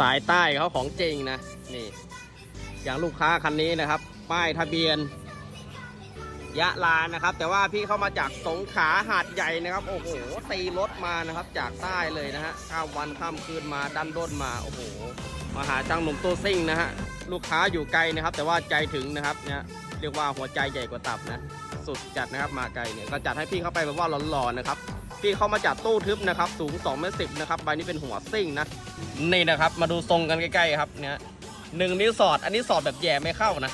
สายใต้เขาของจริงนะนี่ อย่างลูกค้าคันนี้นะครับ ป้ายทะเบียน ยะลานะครับ แต่ว่าพี่เข้ามาจากสงขลาหาดใหญ่นะครับ โอ้โหตีรถมานะครับ จากใต้เลยนะฮะข้ามวันข้ามคืนมาดันด้นมาโอ้โหมาหาจ้างหนุ่มตู้ซิ่งนะฮะลูกค้าอยู่ไกลนะครับ แต่ว่าใจถึงนะครับเนี่ยเรียกว่าหัวใจใหญ่กว่าตับนะ สุดจัดนะครับมาไกลเนี่ยก็จัดให้พี่เข้าไปแบบว่าหล่อๆนะครับ พี่เข้ามาจัดตู้ทึบนะครับ สูง2เมตรสินะครับใบนี้เป็นหัวซิ่งนะ นี่นะครับ มาดูทรงกันใกล้ๆครับเนี่ยหนึ่งนิ้วสอด อันนี้สอดแบบแย่ไม่เข้านะ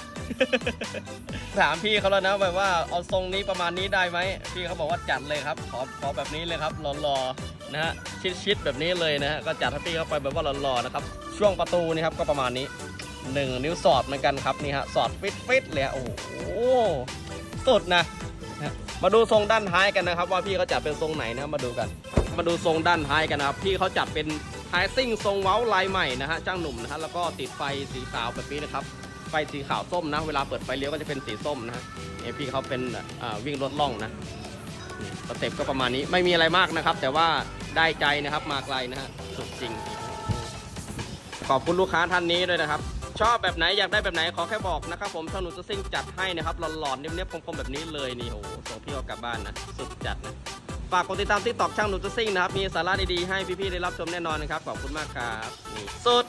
ถามพี่เขาแล้วนะแบบว่าเอาทรงนี้ประมาณนี้ได้ไหมพี่เขาบอกว่าจัดเลยครับ ขอขอแบบนี้เลยครับหล่อๆนะฮะชิดๆแบบนี้เลยนะฮะก็จัดให้พี่เขาไปแบบว่าหล่อๆนะครับช่วงประตูนี่ครับก็ประมาณนี้หนึ่งนิ้วสอดเหมือนกันครับนี่ฮะสอดฟิตๆเลยโอ้โหสุดนะ มาดูทรงด้านท้ายกันนะครับ ว่าพี่เขาจัดเป็นทรงไหนนะมาดูกัน มาดูทรงด้านท้ายกันนะครับพี่เขาจัดเป็นท้ายซิ่งทรงเว้าลายใหม่นะฮะจ้างหนุ่มนะฮะแล้วก็ติดไฟสีขาวแบบนี้นะครับไฟสีขาวส้มนะ เวลาเปิดไฟเลี้ยวก็จะเป็นสีส้มนะฮะเนี่ยพี่เขาเป็นวิ่งรถล่องนะสเต็ปก็ประมาณนี้ไม่มีอะไรมากนะครับ แต่ว่าได้ใจนะครับมาไกลนะฮะสุดจริง ขอบคุณลูกค้าท่านนี้ด้วยนะครับ ชอบแบบไหนอยากได้แบบไหนขอแค่บอกนะครับผมช่างหนูจะซิ่งจัดให้นะครับหลอนๆเนี้ยๆคมๆแบบนี้เลยนี่โอ้โหส่งพี่เขากลับบ้านนะสุดจัดนะฝากกดติดตามทิกตอกช่างหนูจะซิ่งนะครับมีสาระดีๆให้พี่ๆได้รับชมแน่นอนนะครับขอบคุณมากครับนี่สุด